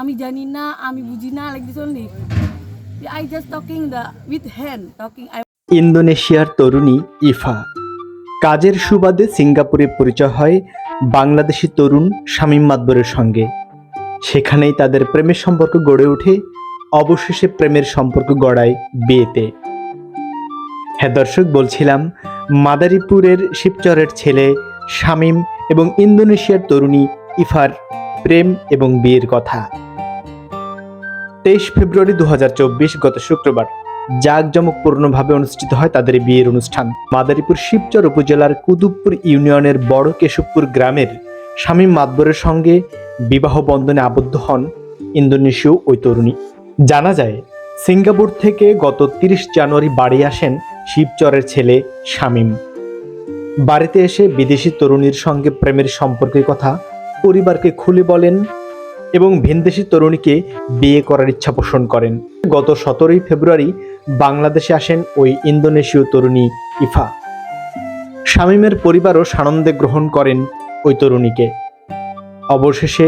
আমি জানি না, আমি বুঝি না like this only I just talking the with hand talking ইন্দোনেশিয়ার তরুণী ইফা। কাজের সুবাদে সিঙ্গাপুরে পরিচয় হয় বাংলাদেশি তরুণ শামীম মাদবরের সঙ্গে। সেখানেই তাদের প্রেমের সম্পর্ক গড়ে ওঠে, অবশেষে প্রেমের সম্পর্ক গড়ায় বিয়েতে। হ্যাঁ দর্শক, বলছিলাম, মাদারীপুরের শিবচরের ছেলে শামীম এবং ইন্দোনেশিয়ার তরুণী ইফার প্রেম এবং বিয়ের কথা। তেইশ ফেব্রুয়ারি দু হাজার চব্বিশ গত শুক্রবার জাঁকজমকপূর্ণভাবে অনুষ্ঠিত হয় তাদের বিয়ের অনুষ্ঠান। মাদারীপুর শিবচর উপজেলার কুতুবপুর ইউনিয়নের বড় কেশবপুর গ্রামের স্বামী মাতবরের সঙ্গে বিবাহ বন্ধনে আবদ্ধ হন ইন্দোনেশীয় ওই তরুণী। জানা যায়, সিঙ্গাপুর থেকে গত তিরিশ জানুয়ারি বাড়ি আসেন শিবচরের ছেলে শামীম। বাড়িতে এসে বিদেশি তরুণীর সঙ্গে প্রেমের সম্পর্কের কথা পরিবারকে খুলে বলেন এবং ভিনদেশি তরুণীকে বিয়ে করার ইচ্ছা পোষণ করেন। গত সতেরোই ফেব্রুয়ারি বাংলাদেশে আসেন ওই ইন্দোনেশীয় তরুণী ইফা। শামীমের পরিবারও সানন্দে গ্রহণ করেন ওই তরুণীকে। অবশেষে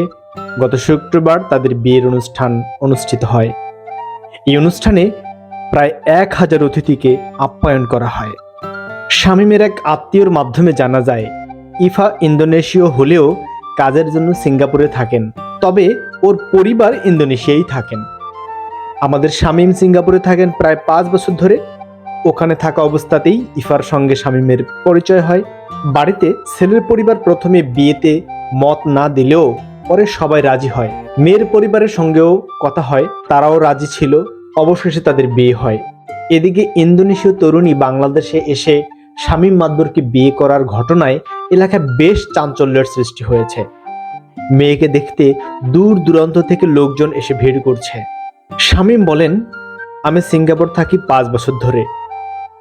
গত শুক্রবার তাদের বিয়ের অনুষ্ঠান অনুষ্ঠিত হয়। এই অনুষ্ঠানে প্রায় এক হাজার অতিথিকে আপ্যায়ন করা হয়। শামীমের এক আত্মীয়র মাধ্যমে জানা যায়, ইফা ইন্দোনেশীয় হলেও কাজের জন্য সিঙ্গাপুরে থাকেন। তবে ওর পরিবার ইন্দোনেশিয়ায় থাকেন। আমাদের শামীম সিঙ্গাপুরে থাকেন প্রায় পাঁচ বছর ধরে। ওখানে থাকা অবস্থাতেই ইফার সঙ্গে শামীমের পরিচয় হয়। বাড়িতে ছেলের পরিবার প্রথমে বিয়েতে মত না দিলেও পরে সবাই রাজি হয়। মেয়ের পরিবারের সঙ্গেও কথা হয়, তারাও রাজি ছিল, অবশেষে তাদের বিয়ে হয়। এদিকে ইন্দোনেশীয় তরুণী বাংলাদেশে এসে শামীম মাদবরকে বিয়ে করার ঘটনায় এলাকায় বেশ চাঞ্চল্যের সৃষ্টি হয়েছে। মেয়েকে দেখতে দূর দূরান্ত থেকে লোকজন এসে ভিড় করছে। শামীম বলেন, আমি সিঙ্গাপুর থাকি পাঁচ বছর ধরে।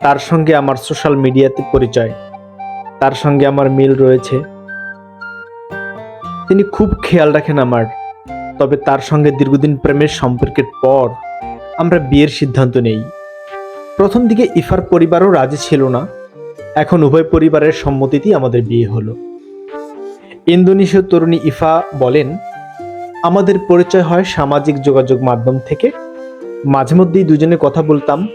তার সঙ্গে আমার সোশ্যাল মিডিয়াতে পরিচয়। তার সঙ্গে আমার মিল রয়েছে। তিনি খুব খেয়াল রাখেন আমার। তবে তার সঙ্গে দীর্ঘদিন প্রেমের সম্পর্কের পর আমরা বিয়ের সিদ্ধান্ত নেই। প্রথম দিকে ইফার পরিবারও রাজি ছিল না। এখন উভয় পরিবারের সম্মতিতেই আমাদের বিয়ে হলো। ইন্দোনেশীয় তরুণী ইফা বলেন, আমাদের পরিচয় হয় সামাজিক যোগাযোগ মাধ্যম থেকে। মাঝে মধ্যেই দুজনে কথা বলতাম।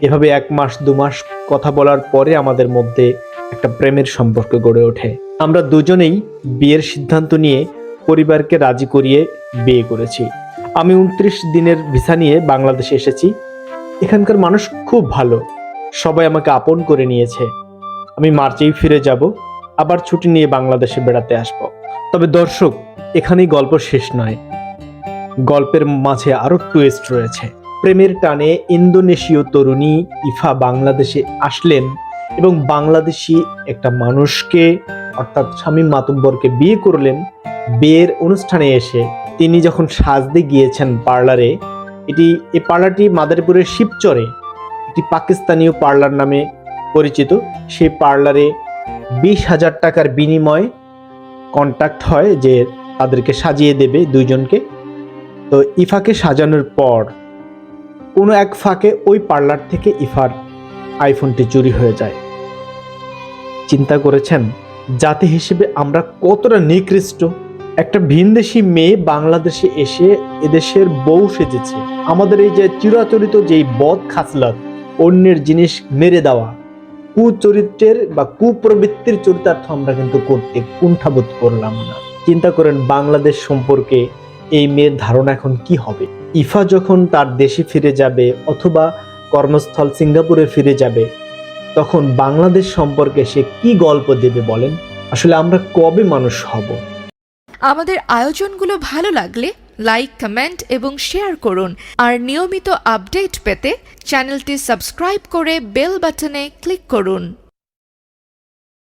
এভাবে এক মাস, দু মাস কথা বলার পরে আমাদের মধ্যে একটা প্রেমের সম্পর্ক গড়ে ওঠে। আমরা দুজনেই বিয়ের সিদ্ধান্ত নিয়ে পরিবারকে রাজি করিয়ে বিয়ে করেছি। আমি উনত্রিশ দিনের ভিসা নিয়ে বাংলাদেশে এসেছি। এখানকার মানুষ খুব ভালো। সবাই আমাকে আপন করে নিয়েছে। আমি মার্চেই ফিরে যাব। আবার ছুটি নিয়ে বাংলাদেশে বেড়াতে আসব। তবে দর্শক, এখানেই গল্প শেষ নয়। গল্পের মাঝে আরও টুইস্ট রয়েছে। প্রেমের টানে ইন্দোনেশীয় তরুণী ইফা বাংলাদেশে আসলেন এবং বাংলাদেশি একটা মানুষকে, অর্থাৎ স্বামী মাতব্বরকে বিয়ে করলেন। বিয়ের অনুষ্ঠানে এসে তিনি যখন সাজতে গিয়েছেন পার্লারে, এটি এই পার্লারটি মাদারীপুরের শিবচরে, একটি পাকিস্তানীয় পার্লার নামে পরিচিত। সেই পার্লারে বিশ হাজার টাকার বিনিময়ে কন্ট্যাক্ট হয় যে তাদেরকে সাজিয়ে দেবে দুইজনকে। তো ইফাকে সাজানোর পর কোনো এক ফাঁকে ওই পার্লার থেকে ইফার আইফোনটি চুরি হয়ে যায়। চিন্তা করেছেন, জাতি হিসেবে আমরা কতটা নিকৃষ্ট। একটা ভিনদেশি মেয়ে বাংলাদেশে এসে এদেশের বউ সেজেছে। আমাদের এই যে চিরাচরিত যেই বদ খাসলাত, অন্যের জিনিস মেরে দেওয়া কুচরিত্রের বা কুপ্রবৃত্তির চরিতার্থ আমরা কিন্তু করতে কুণ্ঠাবোধ করলাম না। চিন্তা করেন বাংলাদেশ সম্পর্কে এই মেয়ের ধারণা এখন কি হবে? ইফা যখন তার দেশে ফিরে যাবে অথবা কর্মস্থল সিঙ্গাপুরে ফিরে যাবে, তখন বাংলাদেশ সম্পর্কে সে কি গল্প দেবে বলেন? আসলে আমরা কবে মানুষ হব? আমাদের আয়োজনগুলো ভালো লাগলে লাইক কমেন্ট এবং শেয়ার করুন। আর নিয়মিত আপডেট পেতে চ্যানেলটি সাবস্ক্রাইব করে বেল বাটনে ক্লিক করুন।